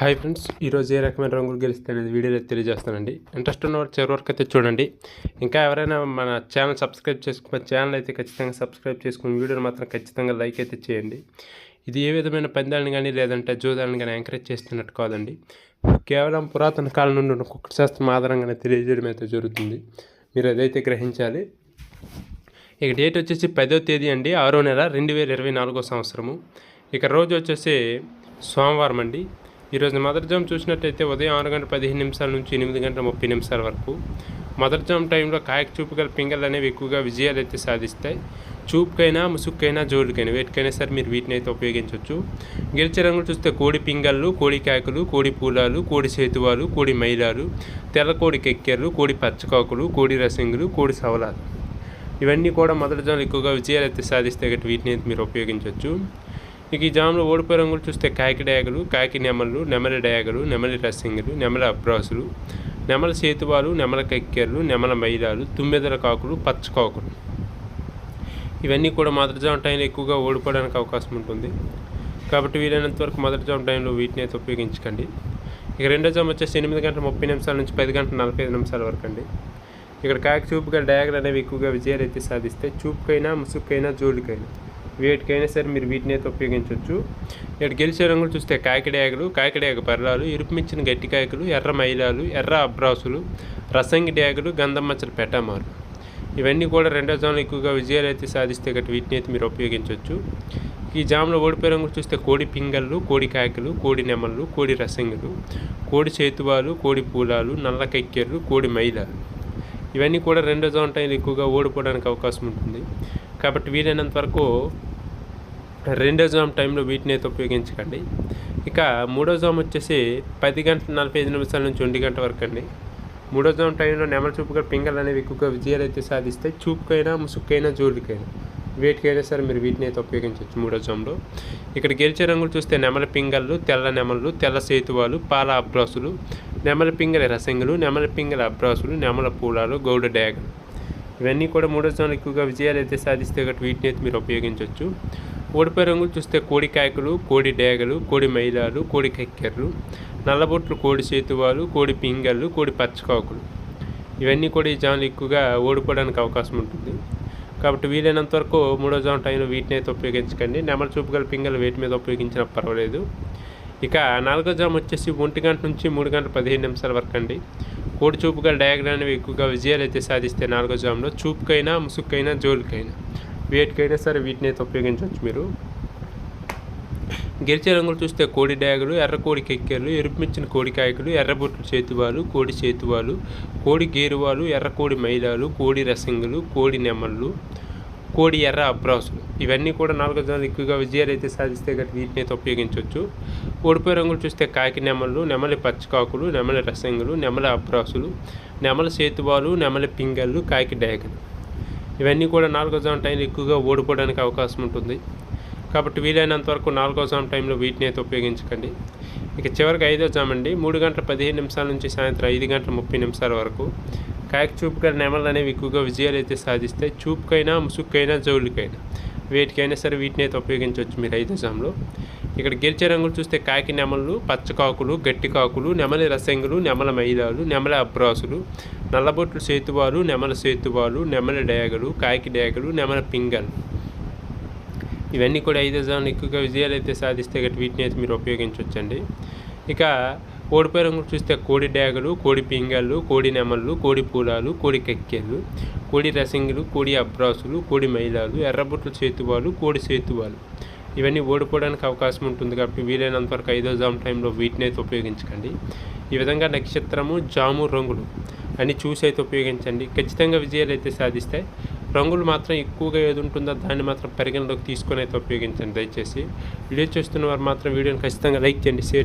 Hi friends ఈరోజు ఏ రకమైన రంగులు గెలిస్తే అనేది వీడియోలో తెలియజేస్తానండి. ఇంట్రెస్ట్ ఉన్నవారు చివరి వరకు అయితే చూడండి. ఇంకా ఎవరైనా మన ఛానల్ సబ్స్క్రైబ్ చేసుకున్న ఛానల్ అయితే ఖచ్చితంగా సబ్స్క్రైబ్ చేసుకుని వీడియోని మాత్రం ఖచ్చితంగా లైక్ అయితే చేయండి. ఇది ఏ విధమైన పందాలను కానీ లేదంటే జోదాలను కానీ ఎంకరేజ్ చేస్తున్నట్టు కాదండి. కేవలం పురాతన కాలం నుండి ఉన్న కుక్క శాస్త్రం ఆధారంగానే తెలియజేయడం అయితే జరుగుతుంది. మీరు అదైతే గ్రహించాలి. ఇక డేట్ వచ్చేసి పదో తేదీ అండి ఆరో నెల రెండు వేల ఇరవై నాలుగో సంవత్సరము. ఇక రోజు వచ్చేసి సోమవారం అండి. ఈరోజు మదర్ జామ్ చూసినట్టయితే ఉదయం ఆరు గంటల పదిహేను నిమిషాల నుంచి ఎనిమిది గంటల ముప్పై నిమిషాల వరకు మదర్ జామ్ టైంలో కాయకు చూపు గల పింగళ్ళు అనేవి ఎక్కువగా విజయాలు అయితే సాధిస్తాయి. చూపుకైనా ముసుక్కైనా జోలుకైనా వేటికైనా సరే మీరు వీటిని అయితే ఉపయోగించవచ్చు. గెలిచే రంగులు చూస్తే కోడి పింగళ్ళు కోడి కాకులు కోడి పూలాలు కోడి సేతువాలు కోడి మైలాలు తెల్ల కోడి కెక్కెర్లు కోడి పచ్చకాకులు కోడి రసింగులు కోడి సవలాలు. ఇవన్నీ కూడా మొదటి జనాలు ఎక్కువగా విజయాలు అయితే సాధిస్తే గట్టి వీటిని అయితే మీరు ఉపయోగించవచ్చు. ఇక ఈ జామ్లో ఓడిపోయే రంగులు చూస్తే కాకి డయాగలు కాకి నెమలు నెమలి డయాగలు నెమలి రసింగులు నెమల అబ్రాసులు నెమల సేతువాలు నెమల కక్కెర్లు నెమల మైలాలు తుమ్మెదల కాకులు పచ్చకాకులు ఇవన్నీ కూడా మొదటి జామ టైంలో ఎక్కువగా ఓడిపోవడానికి అవకాశం ఉంటుంది. కాబట్టి వీలైనంత వరకు మొదటి జామ టైంలో వీటిని అయితే ఉపయోగించకండి. ఇక రెండో జామ వచ్చేసి ఎనిమిది గంటల ముప్పై నిమిషాల నుంచి పది గంటల నలభై ఐదు నిమిషాల వరకు అండి. ఇక్కడ కాకి చూపుగా డయాగలు అనేవి ఎక్కువగా విజయాలు అయితే సాధిస్తే చూపుకైనా ముసుక్కైనా జోలికైనా. వేటికైనా సరే మీరు వీటిని అయితే ఉపయోగించవచ్చు. ఇక్కడ గెలిచే రంగులు చూస్తే కాకిడేగలు కాకిడేగ పర్రాలు ఇరుపుమించిన గట్టి కాయకులు ఎర్ర మైలాలు ఎర్ర అబ్రాసులు రసంగి డేగలు గంధం పెట్టమారు ఇవన్నీ కూడా రెండో జాములు ఎక్కువగా విజయాలు అయితే సాధిస్తే గట్టి వీటిని అయితే మీరు ఉపయోగించవచ్చు. ఈ జాములో ఓడిపోయే రంగులు చూస్తే కోడి పింగళ్ళు కోడి కాయకులు కోడి నెమళ్ళు కోడి రసంగులు కోడి చేతువాలు కోడి పూలాలు నల్ల కక్కెర్లు కోడి మైలాలు. ఇవన్నీ కూడా రెండో జోన్ టైంలో ఎక్కువగా ఓడిపోవడానికి అవకాశం ఉంటుంది. కాబట్టి వీలైనంత వరకు రెండో జామ్ టైంలో వీటిని అయితే ఉపయోగించకండి. ఇక మూడో జామ్ వచ్చేసి పది గంటల నలభై ఐదు నిమిషాల నుంచి ఒంటి గంట వరకు అండి. మూడో జామ్ టైంలో నెమల చూపుగా పింగల్ అనేవి ఎక్కువగా విజయాలు అయితే సాధిస్తే చూపుకైనా ముసుక్కైనా జోలికైనా వేటికైనా సరే మీరు వీటిని అయితే ఉపయోగించవచ్చు మూడో జామ్లో. ఇక్కడ గెలిచే రంగులు చూస్తే నెమల పింగళ్ళు తెల్ల నెమలు తెల్ల సేతువాలు పాల అబ్రాసులు నెమల పింగళ రసంగులు నెమల పింగళ అబ్రాసులు నెమల పూలాలు గౌడ డ్యాగలు ఇవన్నీ కూడా మూడో జామ్లు ఎక్కువగా విజయాలు అయితే సాధిస్తే కాబట్టి వీటిని అయితే మీరు ఉపయోగించవచ్చు. ఓడిపోయే రంగులు చూస్తే కోడి కాయకులు కోడి డేగలు కోడి మైలాలు కోడి కక్కెర్లు నల్లబొట్లు కోడి సేతువాలు కోడి పింగళ్ళు కోడి పచ్చకాకులు. ఇవన్నీ కూడా ఈ జాములు ఎక్కువగా ఓడిపోవడానికి అవకాశం ఉంటుంది. కాబట్టి వీలైనంత వరకు మూడో జామ్ టైంలో వీటిని అయితే ఉపయోగించకండి. నెమల చూపు గల పింగళ్ళు వేటి మీద ఉపయోగించినా పర్వాలేదు. ఇక నాలుగో జామ్ వచ్చేసి ఒంటి గంట నుంచి మూడు గంటల పదిహేను నిమిషాల వరకు అండి. కోడి చూపుగా డయాగ్రామ్ అనేవి ఎక్కువగా విజయాలు అయితే సాధిస్తే నాలుగో జామ్లో. చూపుకైనా ముసుక్కైనా జోలికైనా. వేటికైనా సరే వీటిని అయితే ఉపయోగించవచ్చు మీరు. గెలిచే రంగులు చూస్తే కోడి డాగులు ఎర్ర కోడి కెక్కెర్లు ఎరుపుమిచ్చిన కోడి కాయకులు ఎర్రబొట్లు చేతివాలు కోడి చేతివాలు కోడి గేరువాలు ఎర్ర కోడి మైలాలు కోడి రసింగులు కోడి నెమళ్ళు కోడి ఎర్ర అబ్రాసులు. ఇవన్నీ కూడా నాలుగో జనాలు ఎక్కువగా విజయాలు అయితే సాధిస్తే గట్టి వీటిని అయితే ఉపయోగించవచ్చు. ఓడిపోయే రంగులు చూస్తే కాకి నెమళ్ళు నెమలి పచ్చకాకులు నెమలి రసంగులు నెమలి అబ్రాసులు నెమలి సేతువాలు నెమలి పింగళ్ళు కాకి డేగలు ఇవన్నీ కూడా నాలుగో జామ్ టైంలో ఎక్కువగా ఓడిపోవడానికి అవకాశం ఉంటుంది. కాబట్టి వీలైనంత వరకు నాలుగో జామ్ టైంలో వీటిని అయితే ఉపయోగించకండి. ఇక చివరికి ఐదో జామ్ అండి. మూడు గంటల పదిహేను నిమిషాల నుంచి సాయంత్రం ఐదు గంటల ముప్పై నిమిషాల వరకు కాకి చూపుగా నెమలు అనేవి ఎక్కువగా విజయాలు అయితే సాధిస్తాయి చూపుకైనా ముసుక్కైనా జౌలికైనా వేటికైనా సరే వీటిని అయితే ఉపయోగించవచ్చు మీరు ఐదో జామ్లో. ఇక్కడ గెలిచే రంగులు చూస్తే కాకి నెమలు పచ్చకాకులు గట్టి కాకులు నెమలి రసంగులు నెమల మైదాలు నెమల అబ్రాసులు నల్లబొట్లు సేతువాలు నెమల సేతువాలు నెమల డేగలు కాకి డేగలు నెమల పింగల్ ఇవన్నీ కూడా ఐదో జామ్లు ఎక్కువగా విజయాలు అయితే సాధిస్తే గట్టి వీటిని అయితే మీరు ఉపయోగించవచ్చండి ఇక ఓడిపోయే చూస్తే కోడి డేగలు కోడి పింగళ్ళు కోడి నెమళ్ళు కోడి పూలాలు కోడి కెక్కెళ్ళు కోడి రసింగులు కోడి అబ్రాసులు కోడి మైలాలు ఎర్రబొట్లు సేతువాలు కోడి సేతువాలు. ఇవన్నీ ఓడిపోవడానికి అవకాశం ఉంటుంది కాబట్టి వీలైనంత వరకు ఐదో జామ్ టైంలో వీటిని అయితే ఉపయోగించకండి. ఈ విధంగా నక్షత్రము జాము రంగులు అని చూసి అయితే ఉపయోగించండి. ఖచ్చితంగా విజయాలు అయితే సాధిస్తాయి. రంగులు మాత్రం ఎక్కువగా ఏది ఉంటుందో దాన్ని మాత్రం పరిగణలోకి తీసుకొని అయితే ఉపయోగించండి. దయచేసి వీడియో చూస్తున్న వారు మాత్రం వీడియోని ఖచ్చితంగా లైక్ చేయండి షేర్